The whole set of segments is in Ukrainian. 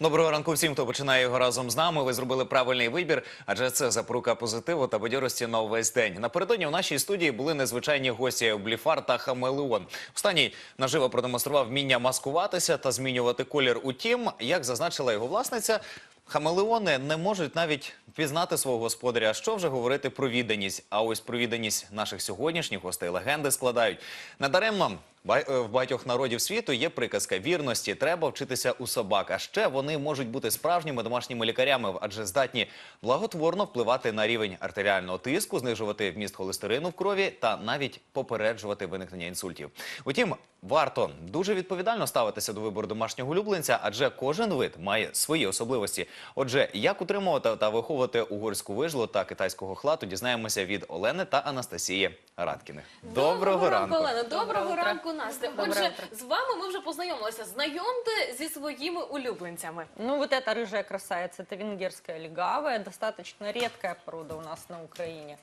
Доброго ранку всім, хто починає його разом з нами. Ви зробили правильний вибір, адже це запорука позитиву та бадьорості на увесь день. Напередодні у нашій студії були незвичайні гості Бліфар та Хамелеон. Останній наживо продемонстрував вміння маскуватися та змінювати колір. Утім, як зазначила його власниця. Хамелеони не можуть навіть пізнати свого господаря. Що вже говорити про відданість? А ось про відданість наших сьогоднішніх гостей легенди складають. Е, в багатьох народів світу є приказка вірності. Треба вчитися у собак. А ще вони можуть бути справжніми домашніми лікарями, адже здатні благотворно впливати на рівень артеріального тиску, знижувати вміст холестерину в крові та навіть попереджувати виникнення інсультів. Утім, варто дуже відповідально ставитися до вибору домашнього улюбленця, адже кожен вид має свої особливості. Отже, як утримувати та виховувати угорську вижлу та китайського хлату, дізнаємося від Олени та Анастасії Радкіних. Доброго, ранку. Олена. Доброго, Доброго ранку, Настя. Доброе Отже, утро. з вами ми вже познайомилися. Знайомте зі своїми улюбленцями. Ну, вот эта рыжая красавица, это венгерская легавая, достаточно редкая порода у нас на Украине.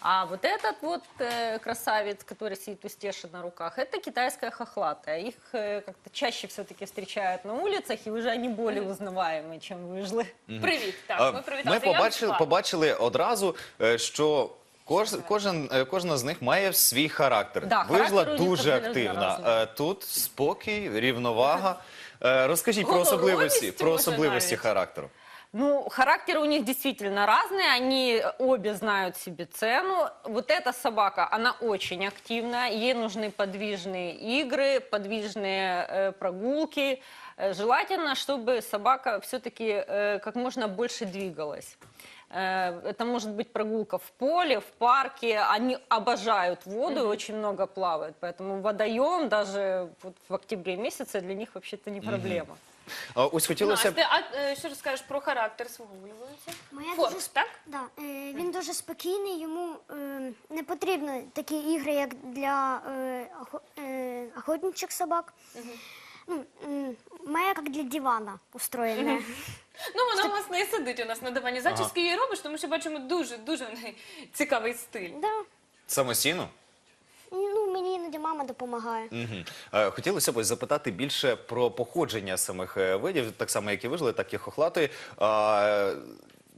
А вот этот вот э, красавец, который сидит у Стеши на руках, это китайская хохлатая. Их э, как-то чаще все-таки встречают на улицах, и уже они более узнаваемые, чем выжлы. Привіт, так, А, ми Ми привіталися. Я побачили, Анжела. побачили одразу, е, що кож, кожен, е, кожна з них має свій характер. Да, Вижла характер у них дуже абсолютно активна. різний. Е, Тут спокій, рівновага. Е, Розкажіть про Говорливість особливості, про може особливості навіть. характеру. Ну, характеры у них действительно разные, они обе знают себе цену. Вот эта собака, она очень активная, ей нужны подвижные игры, подвижные э, прогулки. Э, желательно, чтобы собака все-таки э, как можно больше двигалась. Э, Это может быть прогулка в поле, в парке. Они обожают воду и очень много плавают. Поэтому водоем даже вот в октябре месяце для них вообще-то не проблема. А, Ось хотілося б. Настя, а е, що розкажеш про характер свого улюбленця? Моя Форкс, дуже так? Да, е, він дуже спокійний, йому е, не потрібно такі ігри, як для е, охо- е, охотничих собак. Ну, м, моя як для дивана устроєна. Ну, вона власне і сидить у нас на дивані. Зачіски її робиш, тому що бачимо дуже дуже в неї цікавий стиль. Да. Самостійно? Ну, мені іноді мама допомагає. Мгм. Е, Хотілося б запитати більше про походження самих е, видів, так само як і вижили, так і хохлатої.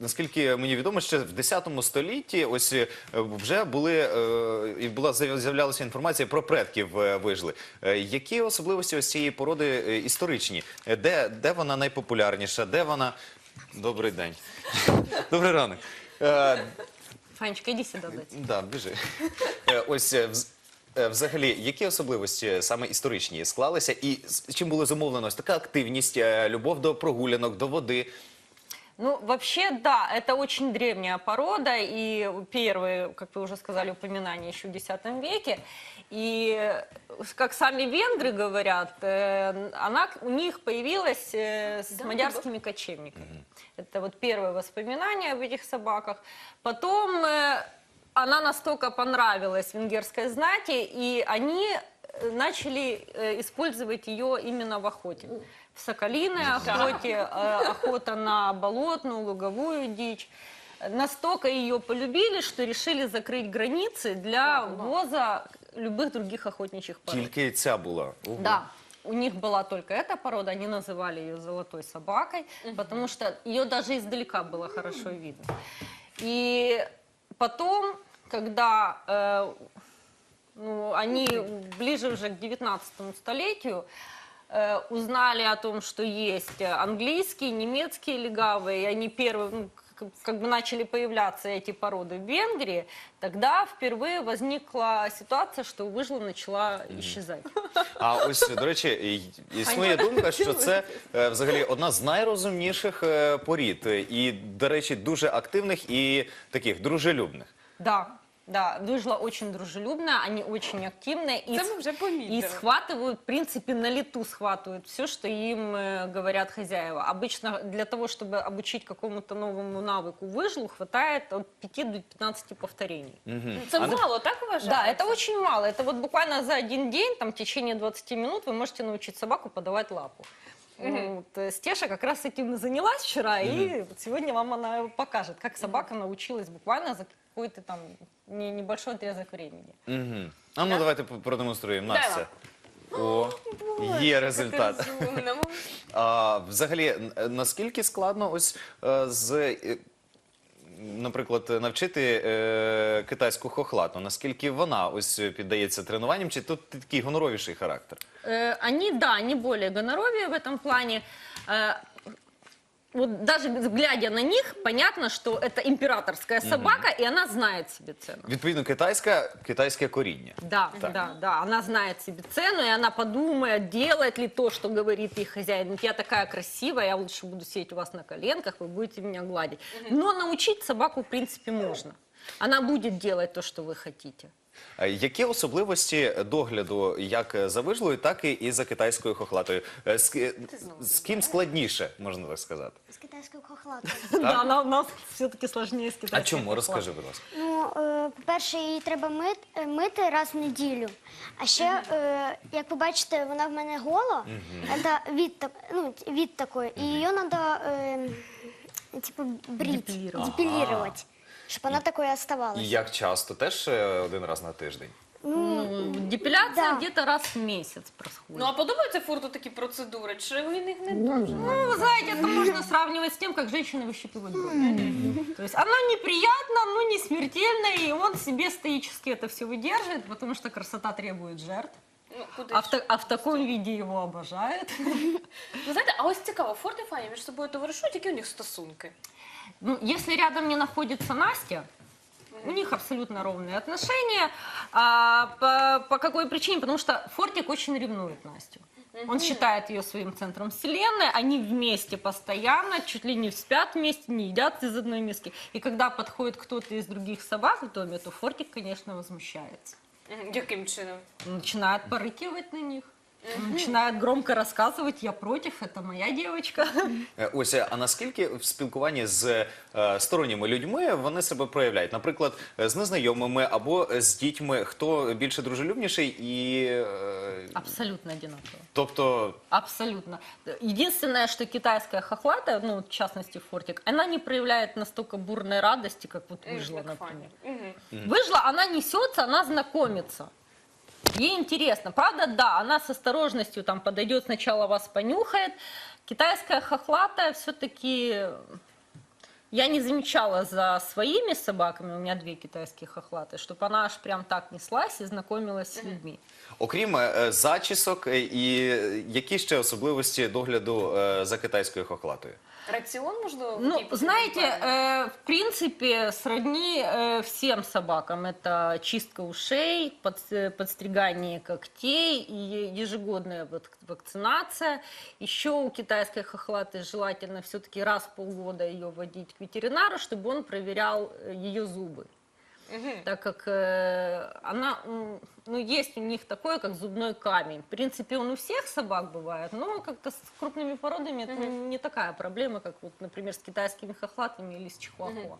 Наскільки мені відомо, ще в 10 столітті ось е, вже були е, і була з'являлася інформація про предків е, вижли. Е, Які особливості ось цієї породи е, історичні? Е, Де, де вона найпопулярніша? Де вона добрий день? Добрий ранок. Е, Фанечка, сюда дать. Да, біжи. Е, Ось е, вз- е, взагалі, які особливості саме історичні склалися, і з чим було зумовлено ось така активність, е, любов до прогулянок, до води? Ну, вообще, да, это очень древняя порода, и первые, как вы уже сказали, упоминания еще в X веке. И, как сами венгры говорят, э, она у них появилась э, с Да, мадярскими кочевниками. Это вот первое воспоминание об этих собаках. Потом э, она настолько понравилась венгерской знати, и они начали использовать ее именно в охоте. В соколиной охоте, э, охота на болотную, луговую дичь. Настолько ее полюбили, что решили закрыть границы для ввоза любых других охотничьих пород. Тільки ця була. Ого. Да. У них была только эта порода, они называли ее золотой собакой, потому что ее даже издалека было хорошо видно. И потом, когда э, ну, они ближе уже к 19 столетию э, узнали о том, что есть английские, немецкие легавые, и они первые, ну, как- как бы начали появляться эти породы в Венгрии, тогда впервые возникла ситуация, что выжла начала исчезать. А ось, до речі, і- існує думка, що це е, взагалі одна з найрозумніших е, порід. е, І, до речі, дуже активних і таких дружелюбних. Да, да, выжила очень дружелюбная, они очень активные. И, Це ми вже и помітили. схватывают, в принципе, на лету схватывают все, что им э, говорят хозяева. Обычно для того, чтобы обучить какому-то новому навыку выжлу, хватает от 5 до 15 повторений. Це мало, так Да, вважаєте? это очень мало. Это вот буквально за один день, там, в течение 20 минут вы можете научить собаку подавать лапу. Вот, э, Стеша как раз этим и занялась вчера, и вот сегодня вам она покажет, как собака научилась буквально за какой-то там не- небольшой отрезок времени. Угу. А ну давайте п- продемонструємо. Дай Настя. вам. О, є результат. Розумна. А, взагалі, н- наскільки складно ось е, з. е, Наприклад, навчити е, китайську хохлату, наскільки вона ось піддається тренуванням, чи тут такий гоноровіший характер? Э, Они, да, они более гоноровые в этом плане. Э, Вот даже глядя на них, понятно, что это императорская собака, и она знает себе цену. Відповідно, китайська китайське коріння. Да, Так. да, да. Она знает себе цену, и она подумает, делает ли то, что говорит ей хозяин. «Вот Я такая красивая, я лучше буду сидеть у вас на коленках, вы будете меня гладить. Но научить собаку, в принципе, можно. Она будет делать то, что вы хотите. Е, Які особливості догляду як за вижлою, так і за китайською хохлатою? Е, З, з ким складніше, можна так сказати? З китайською хохлатою. Да, она у нас все-таки сложнее с А чому? Розкажи, будь ласка. Ну, е, по-перше, її треба мити, е, мити раз в неділю. А ще, е, як ви бачите, вона в мене гола, це від, так- ну, від такої, і її треба е, типу, брити, Депілірувати. депілірувати, щоб вона такою оставалась. І як часто? Теж е, один раз на тиждень. Ну, депиляция Да. где-то раз в месяц происходит. Ну а подобаються фурту такі процедури? Чи ви них не дуже? Ну, вы знаете, это можно сравнивать с тем, как женщины выщипывают брови. То есть оно неприятно, но не смертельно, и он себе стоически это все выдерживает, потому что красота требует жертв. Ну, куди А в, ж? та- а в таком виде его обожают. Ви знаєте, а ось цікаво, Форт і Фані між собою товаришують, які у них стосунки? Ну, если рядом не находится Настя, у них абсолютно ровные отношения. А, по, по какой причине? Потому что Фортик очень ревнует Настю. Он считает ее своим центром вселенной, они вместе постоянно, чуть ли не спят вместе, не едят из одной миски. И когда подходит кто-то из других собак в доме, то Фортик, конечно, возмущается. Яким чином? Начинает порыкивать на них. Начинает громко рассказывать, я против, это моя девочка. Е, Ось, е, а наскільки в спілкуванні з е, сторонніми людьми вони себе проявляють? Наприклад, е, з незнайомими або з дітьми, хто більше дружелюбніший і. е, Абсолютно одинаково. Тобто, Абсолютно. Единственное, что китайская хохлатая, ну, в частности, фортик, она не проявляет настолько бурной радости, как вот выжила, Як например. Фані. Мгм. Выжила, она несется, она знакомится. Ей интересно. Правда, да, она с осторожностью там подойдет, сначала вас понюхает. Китайская хохлатая все-таки... Я не замечала за своими собаками, у меня две китайские хохлатые, чтобы она аж прям так неслась и знакомилась с людьми. окрім е, зачісок, е, і е, які ще особливості догляду е, за китайською хохлатою? Раціон, можливо, Ну, який потрібен знаете, правильно? э, в принципе, сродни э, всем собакам. Это чистка ушей, подс- э, подстригание когтей и ежегодная вот вакцинация. Еще у китайской хохлаты желательно все-таки раз в полгода ее водить к ветеринару, чтобы он проверял э, ее зубы. Мгм. Так как э, она, м, ну, есть у них такое, как зубной камень. В принципе, он у всех собак бывает, но как-то с крупными породами это не такая проблема, как, вот, например, с китайскими хохлатами или с чихуахуа.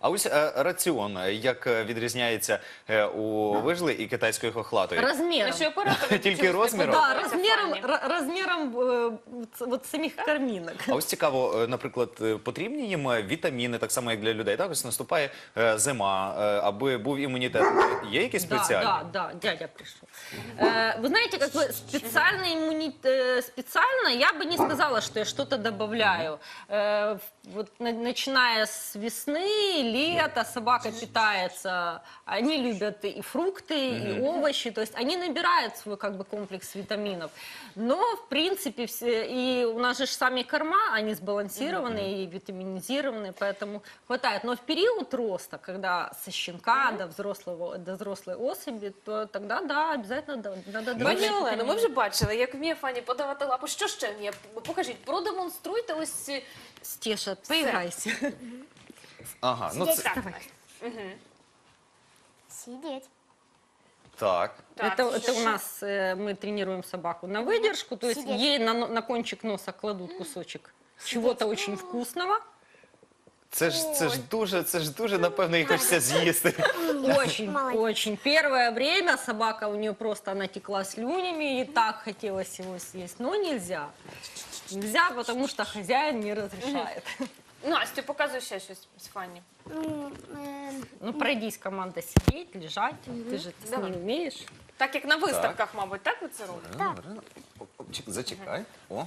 А ось е, раціон, е, як е, відрізняється е, у вижли і китайською хохлатою? Размером. Наші оператори Тільки чомусь не розміром? Да, подобаються размером, Фані. ра- размером э, вот- вот самих корминок. А ось цікаво, е, наприклад, е, потрібні їм е, вітаміни, так само як для людей. Так, ось наступає е, зима, е, аби був імунітет. Є якісь Да, спеціальні? да, да, дядя пришел. Э, Вы знаете, как бы специально, иммуни- э, специально я бы не сказала, что я что-то добавляю. Э, Вот на- начиная с весны, лета собака питается, они любят и фрукты, и овощи, то есть они набирают свой как бы комплекс витаминов. Но в принципе все, и у нас же ж сами корма, они сбалансированные и витаминизированные, поэтому хватает. Но в период роста, когда со щенка до взрослого до взрослой особи, то тогда да, обязательно да- надо давать. Пані Олено, ми витамины. вже бачили, як вміє Фані подавати лапу. Що ще вміє? Покажіть, продемонструйте ось ці... Стеша, поиграйся. Ага, ну це Так, Давай. Мгм. Сидіть. так. Так, это, що это у ще? нас э, мы тренируем собаку на выдержку, то есть Сидеть. ей на, но- на кончик носа кладут кусочек чего-то очень вкусного. Це ж це ж дуже, це ж дуже напевно і хочеться з'їсти. Очень, Молодец. очень. Первое время собака у нее просто она текла слюнями, и так хотелось его съесть, но нельзя. Нельзя, потому что хозяин не разрешает. Настю, показуй ще щось з Фані. Ну, е, Ну, пройдись, команда, сидеть, лежать. Ты же с Давай. ней умеешь. Так як на виставках, мабуть, так ви це робите? Зачекай. О.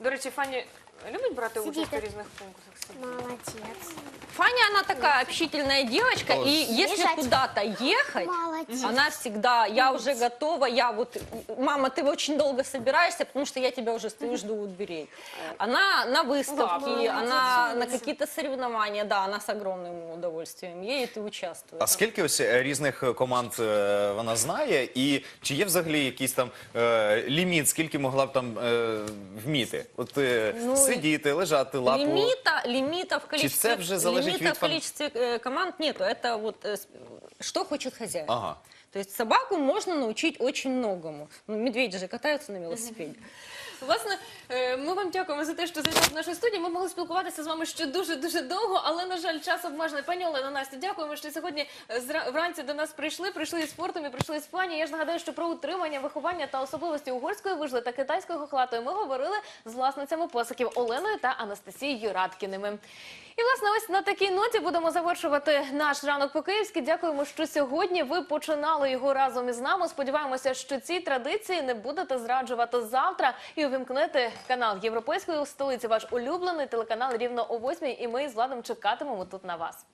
До речі, Фані любить брати участь Сидіти. у різних конкурсах? Молодець. Фаня, она такая общительная девочка, Тоже. и если Лежать. куда-то ехать, Молодец. она всегда, я уже готова, я вот, мама, ты очень долго собираешься, потому что я тебя уже стою, жду у дверей. Она на выставки, молодец, она на какие-то соревнования, да, она с огромным удовольствием едет и участвует. А скільки ось е, різних е, команд е, вона знає, і чи є взагалі якийсь там е, ліміт, скільки могла б там е, вміти? От е, Ну, сидіти, лежати, лапу. Лимита, лимита в Чи количестве, це вже залежить лимита від в фан- количестве э, команд нету. Это вот э, с- что хочет хозяин. Ага. То есть собаку можно научить очень многому. Ну, медведи же катаются на велосипеде. Власне, е, ми вам дякуємо за те, що зайшли в нашу студію. Ми могли спілкуватися з вами ще дуже дуже довго, але на жаль, час обмежений. Пані Олена, Настя, дякуємо, що сьогодні е, вранці до нас прийшли. Прийшли із спортом і прийшли з плані. Я ж нагадаю, що про утримання, виховання та особливості угорської вижли та китайської хохлатої ми говорили з власницями посиків Оленою та Анастасією Радкіними. І власне, ось на такій ноті будемо завершувати наш ранок по київськи. Дякуємо, що сьогодні ви починали його разом із нами. Сподіваємося, що ці традиції не будете зраджувати завтра і увімкнете канал Європейської столиці, ваш улюблений телеканал рівно о 8 І ми з владом чекатимемо тут на вас.